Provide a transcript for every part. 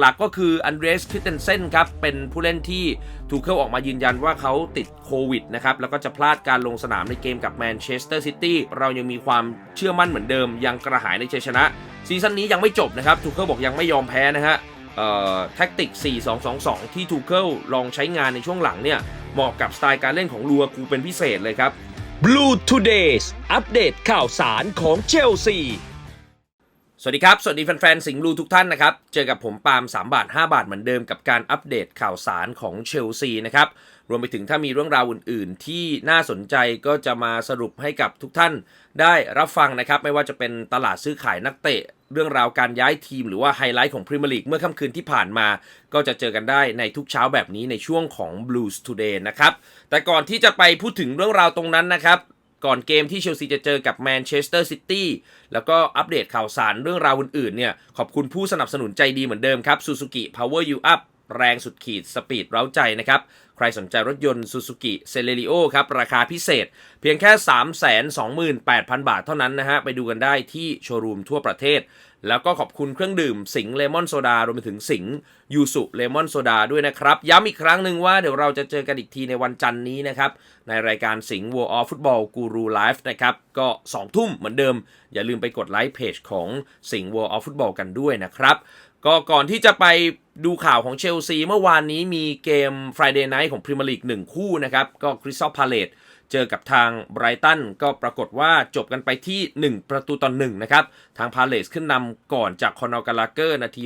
หลักๆก็คืออันเดรสคริสเตนเซนครับ เป็นผู้เล่นที่ทูเคิลออกมายืนยันว่าเขาติดโควิดนะครับ แล้วก็จะพลาดการลงสนามในเกมกับแมนเชสเตอร์ซิตี้เรายังมีความเชื่อมั่นเหมือนเดิม ยังกระหายในชัยชนะ ซีซั่นนี้ยังไม่จบนะครับทูเคิลบอกยังไม่ยอมแพ้นะฮะเอ่อแท็กติก 4-2-2-2 ที่ทูเคิลลองใช้งานในช่วงหลังเนี่ยเหมาะกับสไตล์การเล่นของลัวกูเป็นพิเศษเลยครับ Blue Todays อัปเดตข่าวสารของเชลซี สวัสดีครับ สวัสดีแฟนๆ สิงห์ลูทุกท่านนะครับ เจอกับผมปาล์ม3 บาท 5 บาทเหมือนเดิมกับการอัปเดตข่าวสารของเชลซีนะครับ รวมไปถึงถ้ามีเรื่องราวอื่นๆ ที่น่าสนใจก็จะมาสรุปให้กับทุกท่านได้รับฟังนะครับ ไม่ว่าจะเป็นตลาดซื้อขายนักเตะ เรื่องราวการย้ายทีมหรือว่าไฮไลท์ของพรีเมียร์ลีกเมื่อค่ำคืนที่ผ่านมา ก็จะเจอกันได้ในทุกเช้าแบบนี้ในช่วงของ Blues Today นะครับ แต่ก่อนที่จะไปพูดถึงเรื่องราวตรงนั้นนะครับ ก่อนเกมที่เชลซีจะเจอกับแมนเชสเตอร์ซิตี้แล้วก็อัปเดตข่าวสารเรื่องราวอื่นๆเนี่ยขอบคุณผู้สนับสนุนใจดีเหมือนเดิมครับ Suzuki Power You Up แรงสุดขีดสปีดเร้าใจนะครับ ใครสนใจรถยนต์ Suzuki c e l e r i o ครับ ราคาพิเศษ เพียงแค่ 328,000 บาทเท่านั้นนะฮะ ไปดูกันได้ที่โชว์รูมทั่วประเทศ แล้วก็ขอบคุณเครื่องดื่มสิงเลมอนโซดารวมไปถึงสิงยูสุเลมอนโซดาด้วยนะครับ ย้ำอีกครั้งหนึ่งว่าเดี๋ยวเราจะเจอกันอีกทีในวันจันทร์นี้นะครับ ในรายการสิงห์ World of Football Guru Live นะครับ ก็ 2 ทุ่มเหมือนเดิม อย่าลืมไปกดไลค์เพจของสิงห์ World of Football กันด้วยนะครับ ก็ก่อนที่จะไปดูข่าวของเชลซีเมื่อวานนี้มีเกม Friday Night ของพรีเมียร์ลีก1คู่นะครับ ก็คริสตัลพาเลต เจอกับทางไบรตันก็ปรากฏว่าจบกันไปที่ 1 ประตูต่อ1นะครับ ทางพาเลสขึ้นนำก่อนจากคอนอลกาลาเกอร์นาที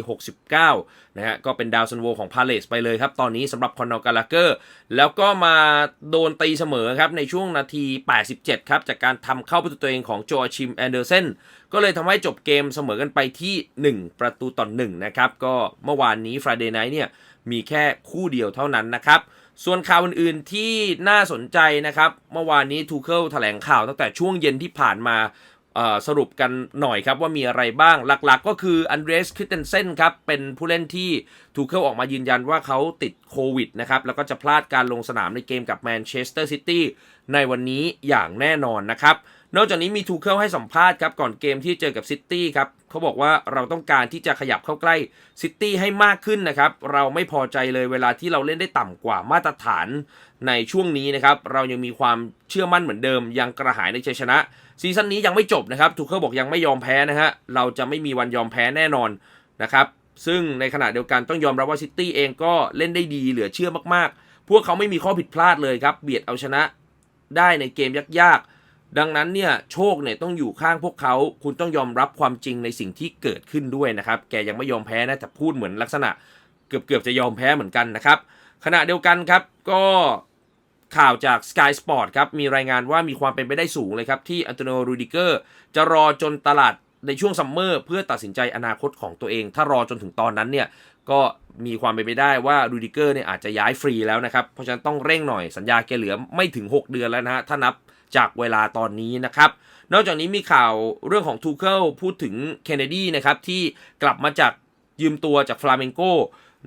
69 นะฮะก็เป็นดาวซันโวของพาเลสไปเลยครับ ตอนนี้สำหรับคอนอลกาลาเกอร์ แล้วก็มาโดนตีเสมอครับ ในช่วงนาที 87 ครับ จากการทำเข้าประตูตัวเองของโจอาชิมแอนเดอร์เซนก็เลยทำให้จบเกมเสมอกันไปที่ 1 ประตูต่อ1นะครับก็เมื่อวานนี้ Friday Night เนี่ยมีแค่คู่เดียวเท่านั้นนะครับ ส่วนข่าวอื่นๆที่น่าสนใจนะครับ เมื่อวานนี้ทูเคิลแถลงข่าวตั้งแต่ช่วงเย็นที่ผ่านมาสรุปกันหน่อยครับว่ามีอะไรบ้างหลักๆ ก็คืออันเดรสคริสเตนเซนครับเป็นผู้เล่นที่ทูเคิลออกมายืนยันว่าเขาติดโควิดนะครับแล้วก็จะพลาดการลงสนามในเกมกับแมนเชสเตอร์ซิตี้ในวันนี้อย่างแน่นอนนะครับ นอกจากนี้มีทูเคิลให้สัมภาษณ์ครับก่อนเกมที่เจอกับซิตี้ครับเขาบอกว่าเราต้องการที่จะขยับเข้าใกล้ซิตี้ให้มากขึ้นนะครับเราไม่พอใจเลยเวลาที่เราเล่นได้ต่ำกว่ามาตรฐานในช่วงนี้นะครับเรายังมีความเชื่อมั่นเหมือนเดิม ยังกระหายในชัยชนะซีซั่นนี้ยังไม่จบนะครับทูเคิลบอกยังไม่ยอมแพ้นะฮะเราจะไม่มีวันยอมแพ้แน่นอนนะครับซึ่งในขณะเดียวกันต้องยอมรับว่าซิตี้เองก็เล่นได้ดีเหลือเชื่อมากๆ พวกเขาไม่มีข้อผิดพลาดเลยครับเบียดเอาชนะได้ในเกมยากๆ ดังนั้นเนี่ยโชคเนี่ยต้องอยู่ข้างพวกเขา คุณต้องยอมรับความจริงในสิ่งที่เกิดขึ้นด้วยนะครับ แกยังไม่ยอมแพ้นะแต่พูดเหมือนลักษณะ เกือบเกือบจะยอมแพ้เหมือนกันนะครับ ขณะเดียวกันครับก็ข่าวจาก Sky Sport ครับมีรายงานว่ามีความเป็นไปได้สูงเลยครับ ที่อันโตนิโอรูดิเกอร์จะรอจนตลาดในช่วงซัมเมอร์เพื่อตัดสินใจอนาคตของตัวเอง ถ้ารอจนถึงตอนนั้นเนี่ยก็มีความเป็นไปได้ว่ารูดิเกอร์เนี่ยอาจจะย้ายฟรีแล้วนะครับ เพราะฉะนั้นต้องเร่งหน่อยสัญญาแกเหลือไม่ถึง 6 เดือนแล้วนะฮะถ้านับ จากเวลาตอนนี้นะครับ นอกจากนี้มีข่าวเรื่องของทูเคิลพูดถึงเคนเนดีนะครับที่กลับมาจากยืมตัวจากฟลาเมงโก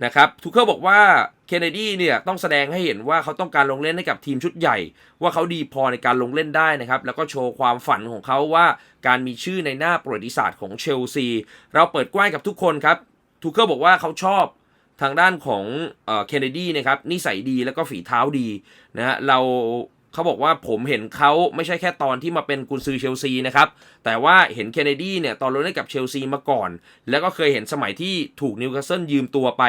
นะครับทูเคิลบอกว่าเคนเนดีเนี่ยต้องแสดงให้เห็นว่าเขาต้องการลงเล่นให้กับทีมชุดใหญ่ ว่าเขาดีพอในการลงเล่นได้นะครับ แล้วก็โชว์ความฝันของเขาว่าการมีชื่อในหน้าประวัติศาสตร์ของเชลซี เราเปิดกว้างกับทุกคนครับทูเคิลบอกว่าเขาชอบทางด้านของเคนเนดีนะครับนิสัยดีแล้วก็ฝีเท้าดีนะฮะเรา เขาบอกว่าผมเห็นเขาไม่ใช่แค่ตอนที่มาเป็นกุนซือเชลซีนะครับ แต่ว่าเห็นเคนเนดีเนี่ยตอนลงเล่นกับเชลซีมาก่อน แล้วก็เคยเห็นสมัยที่ถูกนิวคาสเซิลยืมตัวไป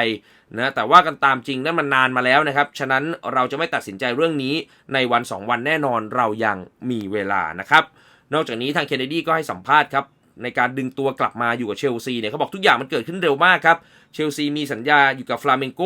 นะแต่ว่ากันตามจริงนั่นมันนานมาแล้วนะครับ ฉะนั้นเราจะไม่ตัดสินใจเรื่องนี้ในวัน 2 วันแน่นอนเรายังมีเวลานะครับ นอกจากนี้ทางเคนเนดีก็ให้สัมภาษณ์ครับ ในการดึงตัวกลับมาอยู่กับเชลซีเนี่ยเขาบอกทุกอย่างมันเกิดขึ้นเร็วมากครับเชลซีมีสัญญาอยู่กับฟลาเมงโก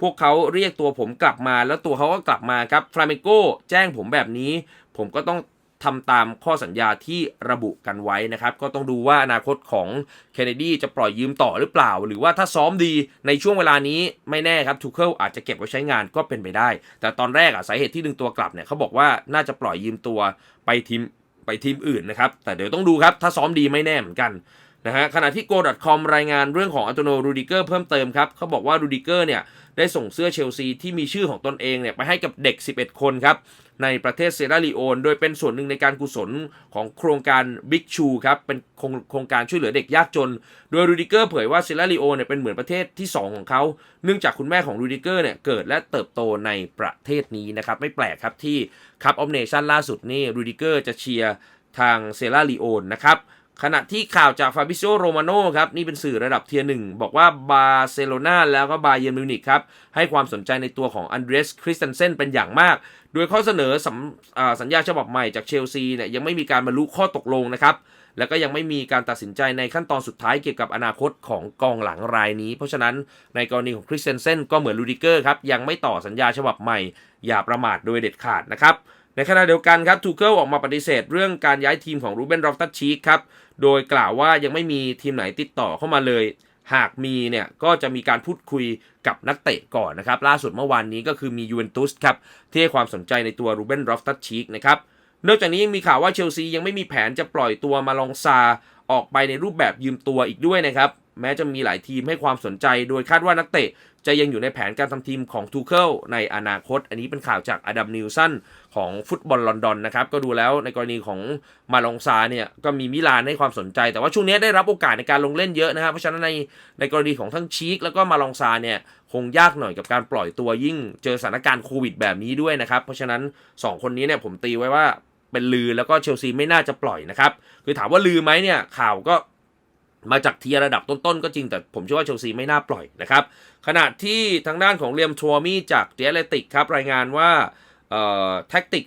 พวกเขาเรียกตัวผมกลับมาแล้วตัวเขาก็กลับมาครับฟลาเมงโกแจ้งผมแบบนี้ ผมก็ต้องทำตามข้อสัญญาที่ระบุกันไว้นะครับ ก็ต้องดูว่าอนาคตของเคนเนดีจะปล่อยยืมต่อหรือเปล่า หรือว่าถ้าซ้อมดีในช่วงเวลานี้ไม่แน่ครับทูเคิลอาจจะเก็บไว้ใช้งานก็เป็นไปได้ แต่ตอนแรกอะสาเหตุที่ดึงตัวกลับเนี่ยเขาบอกว่าน่าจะปล่อยยืมตัวไปทีม ไปทีมอื่นนะครับ แต่เดี๋ยวต้องดูครับ ถ้าซ้อมดีไม่แน่เหมือนกัน นะฮะขณะที่ Go.com รายงานเรื่องของอันโตโนรูดิเกอร์เพิ่มเติมครับเขาบอกว่ารูดิเกอร์เนี่ยได้ส่งเสื้อเชลซีที่มีชื่อของตนเองเนี่ยไปให้กับเด็ก 11 คนครับในประเทศเซราลีโอน โดยเป็นส่วนหนึ่งในการกุศลของโครงการ Big Chu ครับเป็นโครงโครงการช่วยเหลือเด็กยากจน โดยรูดิเกอร์เผยว่าเซราลีโอนเนี่ยเป็นเหมือนประเทศที่ 2 ของเขาเนื่องจากคุณแม่ของรูดิเกอร์เนี่ยเกิดและเติบโตในประเทศนี้นะครับไม่แปลกครับที่คัพออฟเนชั่นล่าสุดนี่รูดิเกอร์จะเชียร์ทางเซราลีโอนนะครับ ขณะที่ข่าวจากฟาบิโซโรมาโนครับนี่เป็นสื่อระดับเทียร์หนึ่งบอกว่าบาร์เซโลนาแล้วก็บาเยร์นมิวนิกครับ ให้ความสนใจในตัวของอันเดรสคริสเตนเซนเป็นอย่างมาก โดยข้อเสนอสสัญญาฉบับใหม่จากเชลซีเนี่ยยังไม่มีการบรรลุข้อตกลงนะครับ แล้วก็ยังไม่มีการตัดสินใจในขั้นตอนสุดท้ายเกี่ยวกับอนาคตของกองหลังรายนี้ เพราะฉะนั้นในกรณีของคริสเตนเซนก็เหมือนลูดิเกอร์ครับยังไม่ต่อสัญญาฉบับใหม่ อย่าประมาทโดยเด็ดขาดนะครับ ในขณะเดียวกันครับทูเคิลออกมาปฏิเสธเรื่องการย้ายทีมของรูเบนรอฟตัสชีคครับ โดยกล่าวว่ายังไม่มีทีมไหนติดต่อเข้ามาเลย หากมีเนี่ยก็จะมีการพูดคุยกับนักเตะก่อนนะครับ ล่าสุดเมื่อวานนี้ก็คือมียูเวนตุสครับ ที่ให้ความสนใจในตัวรูเบนรอฟตัสชีคนะครับนอกจากนี้ยังมีข่าวว่าเชลซียังไม่มีแผนจะปล่อยตัวมาลองซาออกไปในรูปแบบยืมตัวอีกด้วยนะครับ แม้จะมีหลายทีมให้ความสนใจ โดยคาดว่านักเตะ จะยังอยู่ในแผนการทำทีมของทูเคิลในอนาคต อันนี้เป็นข่าวจากอดัมนิวสันของฟุตบอลลอนดอนนะครับ ก็ดูแล้วในกรณีของมาลองซาเนี่ยก็มีมิลานให้ความสนใจ แต่ว่าช่วงนี้ได้รับโอกาสในการลงเล่นเยอะนะครับ เพราะฉะนั้นในในกรณีของทั้งชีคแล้วก็มาลองซาเนี่ยคงยากหน่อยกับการปล่อยตัวยิ่งเจอสถานการณ์โควิดแบบนี้ด้วยนะครับ เพราะฉะนั้นสองคนนี้เนี่ยผมตีไว้ว่าเป็นลือแล้วก็เชลซีไม่น่าจะปล่อยนะครับ คือถามว่าลือไหมเนี่ยข่าวก็ มาจากเทียระดับต้นๆ ก็จริงแต่ผมเชื่อว่าเชลซีไม่น่าปล่อยนะครับ ขณะที่ทางด้านของเรียมทัวมี่จากเดียเลติกครับ รายงานว่าเอ่อแท็กติก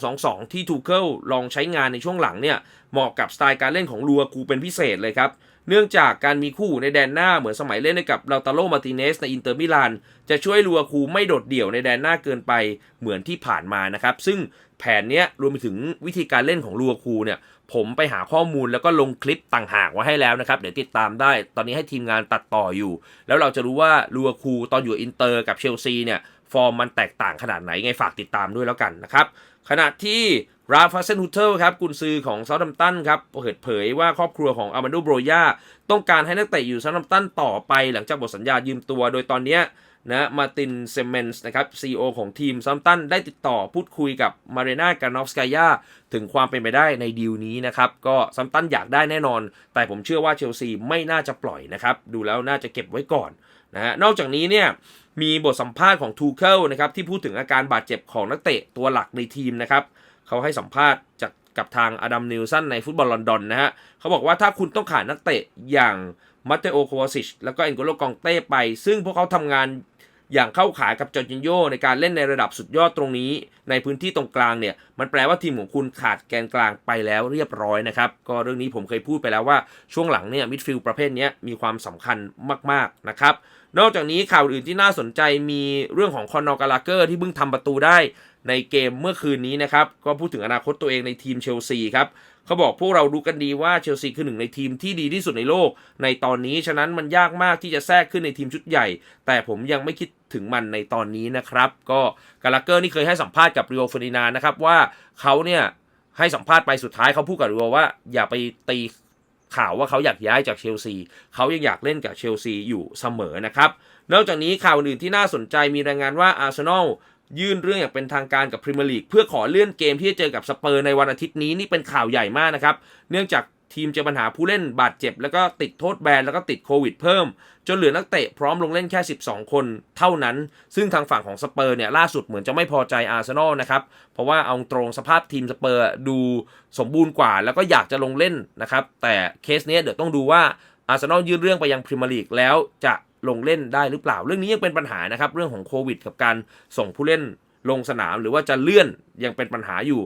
4-2-2-2 ที่ทูเคิลลองใช้งานในช่วงหลังเนี่ย เหมาะกับสไตล์การเล่นของลัวกูเป็นพิเศษเลยครับ เนื่องจากการมีคู่ในแดนหน้าเหมือนสมัยเล่นให้กับลาตาโลมาติเนสในอินเตอร์มิลานจะช่วยลัวคูไม่โดดเดี่ยวในแดนหน้าเกินไปเหมือนที่ผ่านมานะครับ ซึ่งแผนนี้รวมไปถึงวิธีการเล่นของลัวคูเนี่ยผมไปหาข้อมูลแล้วก็ลงคลิปต่างหากไว้ให้แล้วนะครับ เดี๋ยวติดตามได้ ตอนนี้ให้ทีมงานตัดต่ออยู่ แล้วเราจะรู้ว่าลัวคูตอนอยู่อินเตอร์กับเชลซีเนี่ย ฟอร์มมันแตกต่างขนาดไหนไงฝากติดตามด้วยแล้วกันนะครับ ขณะที่ราฟาเซนฮูเทลครับกุนซือของเซาท์ h ัมตันครับเปิดเผยว่าครอบครัวของอามันโดโบรยาต้องการให้นักเตะอยู่เซาท์ h ัมตันต่อไปหลังจากหมดสัญญายืมตัว โดยตอนนี้นะมาตินเซเมนส์นะครับซีอของทีมซัมตันได้ติดต่อพูดคุยกับมาเรนาการนอฟสกายาถึงความเป็นไปได้ในดีลนี้นะครับ ก็ซัมตันอยากได้แน่นอน แต่ผมเชื่อว่าเชลซีไม่น่าจะปล่อยนะครับ ดูแล้วน่าจะเก็บไว้ก่อน นะฮะนอกจากนี้เนี่ยมีบทสัมภาษณ์ของทูเคิลนะครับที่พูดถึงอาการบาดเจ็บของนักเตะตัวหลักในทีมนะครับเขาให้สัมภาษณ์จากกับทางอดัมนิวสันในฟุตบอลลอนดอนนะฮะเขาบอกว่าถ้าคุณต้องขาดนักเตะอย่างมัตเตโอโควาซิชแล้วก็เอ็นโกโลกองเต้ไป ซึ่งพวกเขาทำงาน อย่างเข้าขายกับจอร์จินโยในการเล่นในระดับสุดยอดตรงนี้ ในพื้นที่ตรงกลางเนี่ย มันแปลว่าทีมของคุณขาดแกนกลางไปแล้วเรียบร้อยนะครับ ก็เรื่องนี้ผมเคยพูดไปแล้วว่าช่วงหลังเนี่ยมิดฟิลด์ประเภทนี้มีความสำคัญมากๆนะครับ นอกจากนี้ข่าวอื่นที่น่าสนใจมีเรื่องของคอนนอร์กาลาเกอร์ที่เพิ่งทำประตูได้ในเกมเมื่อคืนนี้นะครับ ก็พูดถึงอนาคตตัวเองในทีมเชลซีครับ เขาบอกพวกเรารู้กันดีว่าเชลซีคือหนึ่งในทีมที่ดีที่สุดในโลก ในตอนนี้ฉะนั้นมันยากมากที่จะแทรกขึ้นในทีมชุดใหญ่ แต่ผมยังไม่คิดถึงมันในตอนนี้นะครับ ก็กาลาเกอร์นี่เคยให้สัมภาษณ์กับริโอเฟอร์ดินานนะครับว่าเขาเนี่ยให้สัมภาษณ์ไปสุดท้ายเขาพูดกับริโอว่าอย่าไปตีข่าวว่าเขาอยากย้ายจากเชลซีเขายังอยากเล่นกับเชลซีอยู่เสมอนะครับนอกจากนี้ข่าวอื่นที่น่าสนใจมีรายงานว่าอาร์เซนอล ยื่นเรื่องอย่างเป็นทางการกับพรีเมียร์ลีกเพื่อขอเลื่อนเกมที่จะเจอกับสเปอร์ในวันอาทิตย์นี้นี่เป็นข่าวใหญ่มากนะครับ เนื่องจากทีมเจอปัญหาผู้เล่นบาดเจ็บ แล้วก็ติดโทษแบนแล้วก็ติดโควิดเพิ่ม จนเหลือนักเตะพร้อมลงเล่นแค่ 12 คนเท่านั้น ซึ่งทางฝั่งของสเปอร์เนี่ยล่าสุดเหมือนจะไม่พอใจอาร์เซนอลนะครับ เพราะว่าเอาตรงสภาพทีมสเปอร์ดูสมบูรณ์กว่า แล้วก็อยากจะลงเล่นนะครับ แต่เคสเนี้ยเดี๋ยวต้องดูว่าอาร์เซนอลยื่นเรื่องไปยังพรีเมียร์ลีกแล้วจะ ลงเล่นได้หรือเปล่า เรื่องนี้ยังเป็นปัญหานะครับ เรื่องของโควิด กับการส่งผู้เล่นลงสนาม หรือว่าจะเลื่อนยังเป็นปัญหาอยู่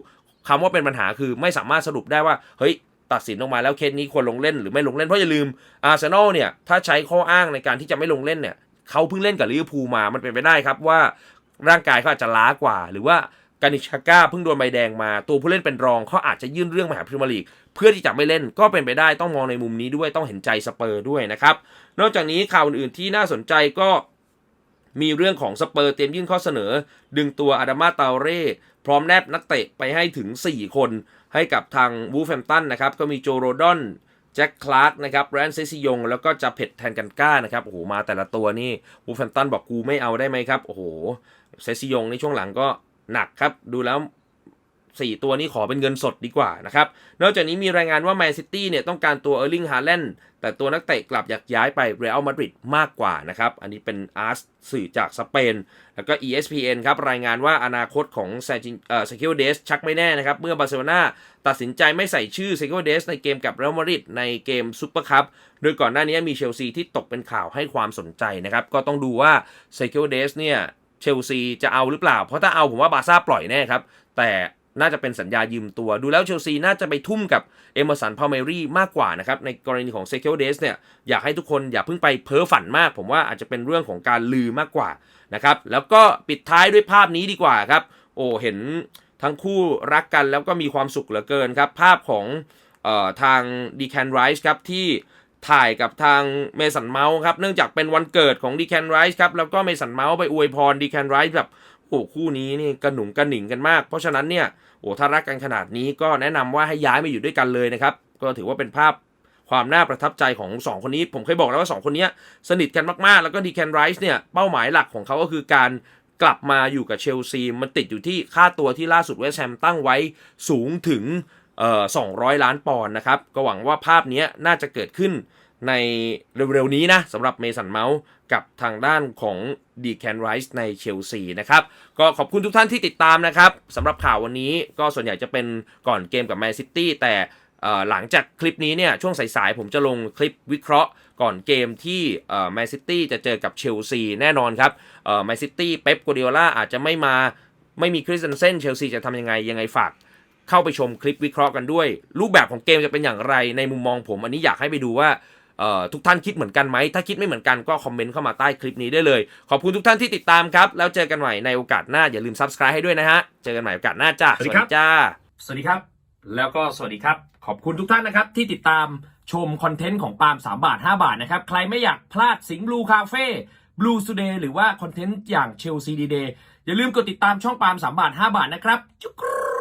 คำว่าเป็นปัญหาคือไม่สามารถสรุปได้ว่าเฮ้ยตัดสินออกมาแล้วเคสนี้ควรลงเล่นหรือไม่ลงเล่นเพราะอย่าลืมอาร์เซนอลเนี่ยถ้าใช้ข้ออ้างในการที่จะไม่ลงเล่นเนี่ยเขาเพิ่งเล่นกับลิเวอร์พูลมามันเป็นไปได้ครับว่าร่างกายเขาอาจจะล้ากว่า หรือว่ากานิชาก้าเพิ่งโดนใบแดงมาตัวผู้เล่นเป็นรองเขาอาจจะยื่นเรื่องมาหาพรีเมียร์ลีก เพื่อที่จะไม่เล่นก็เป็นไปได้ต้องมองในมุมนี้ด้วยต้องเห็นใจสเปอร์ด้วยนะครับ นอกจากนี้ข่าวอื่นๆที่น่าสนใจก็มีเรื่องของสเปอร์เตรียมยื่นข้อเสนอ ดึงตัวอาดามาตาเร่พร้อมแนบนักเตะไปให้ถึง 4 คนให้กับทางวูฟแฮมตันนะครับ ก็มีโจโรดอนแจ็คคลาร์กนะครับแรนเซซิยง แล้วก็จะเผ็ดแทนกันก้านะครับ โอ้โห มาแต่ละตัวนี่วูฟแฟนตันบอกกูไม่เอาได้ไหมครับ โอ้โห เซซิยงในช่วงหลังก็หนักครับ ดูแล้ว 4 ตัวนี้ขอเป็นเงินสดดีกว่านะครับ นอกจากนี้มีรายงานว่าแมนซิตี้เนี่ยต้องการตัวเออร์ลิงฮาแลนด์แต่ตัวนักเตะกลับอยากย้ายไปเรอัลมาดริดมากกว่านะครับ อันนี้เป็นอาร์สสื่อจากสเปน แล้วก็ ESPN ครับ รายงานว่าอนาคตของเซคิโอเดสชักไม่แน่นะครับ เมื่อบาร์เซโลนาตัดสินใจไม่ใส่ชื่อเซคิโอเดสในเกมกับเรอัลมาดริดในเกมซุปเปอร์คัพโดยก่อนหน้านี้มีเชลซีที่ตกเป็นข่าวให้ความสนใจนะครับ ก็ต้องดูว่าเซคิโอเดสเนี่ยเชลซีจะเอาหรือเปล่า เพราะถ้าเอาผมว่าบาร์ซ่าปล่อยแน่ครับ แต่ น่าจะเป็นสัญญายืมตัว ดูแล้วเชลซีน่าจะไปทุ่มกับเอเมอร์สันพาเมรี่มากกว่านะครับ ในกรณีของเซคิโอเดสเนี่ย อยากให้ทุกคนอย่าเพิ่งไปเพ้อฝันมาก ผมว่าอาจจะเป็นเรื่องของการลือมากกว่านะครับ แล้วก็ปิดท้ายด้วยภาพนี้ดีกว่าครับ โอ้เห็นทั้งคู่รักกันแล้วก็มีความสุขเหลือเกินครับ ภาพของออทางดีแคนไรส์ครับที่ถ่ายกับทางเมสันเมาส์ครับ เนื่องจากเป็นวันเกิดของดีแคนไรส์ครับ แล้วก็เมสันเมาส์ไปอวยพรดีแคนไรส์แบบ โอ้คู่นี้นี่กระหนุงกระหนิงกันมาก เพราะฉะนั้นเนี่ยโอ้ถ้ารักกันขนาดนี้ก็แนะนำว่าให้ย้ายมาอยู่ด้วยกันเลยนะครับ ก็ถือว่าเป็นภาพความน่าประทับใจของ 2 คนนี้ ผมเคยบอกแล้วว่า 2 คนนี้สนิทกันมาก ๆ แล้วก็ดีแคนไรส์เนี่ยเป้าหมายหลักของเขาก็คือการกลับมาอยู่กับเชลซีมันติดอยู่ที่ค่าตัวที่ล่าสุดเวสแฮมตั้งไว้สูงถึงเอ่อ200 ล้านปอนด์นะครับ ก็หวังว่าภาพนี้น่าจะเกิดขึ้น ในเร็วๆนี้นะสำหรับเมสันเมาส์กับทางด้านของดีแคนไรส์ในเชลซีนะครับ ก็ขอบคุณทุกท่านที่ติดตามนะครับสำหรับข่าววันนี้ก็ส่วนใหญ่จะเป็นก่อนเกมกับแมนซิตี้แต่หลังจากคลิปนี้เนี่ยช่วงสายๆ ผมจะลงคลิปวิเคราะห์ก่อนเกมที่แมนซิตี้จะเจอกับเชลซีแน่นอนครับแมนซิตี้เป๊ปกัวเดียล่าอาจจะไม่มาไม่มีคริสเตนเซนเชลซีจะทำยังไงยังไงฝากเข้าไปชมคลิปวิเคราะห์กันด้วย รูปแบบของเกมจะเป็นอย่างไรในมุมมองผม อันนี้อยากให้ไปดูว่า ทุกท่านคิดเหมือนกันไหม ถ้าคิดไม่เหมือนกันก็คอมเมนต์เข้ามาใต้คลิปนี้ได้เลย ขอบคุณทุกท่านที่ติดตามครับ แล้วเจอกันใหม่ในโอกาสหน้า อย่าลืม subscribe ให้ด้วยนะฮะ เจอกันใหม่โอกาสหน้าจ้าสวัสดีครับจ้า สวัสดีครับ แล้วก็สวัสดีครับ ขอบคุณทุกท่านนะครับที่ติดตามชมคอนเทนต์ของปาล์ม3บาท 5 บาทนะครับ ใครไม่อยากพลาดสิงห์บลูคาเฟ่บลูสเดย์หรือว่าคอนเทนต์อย่างเชลซีดีเดย์อย่าลืมกดติดตามช่องปาล์ม3บาท 5 บาทนะครับจุกรู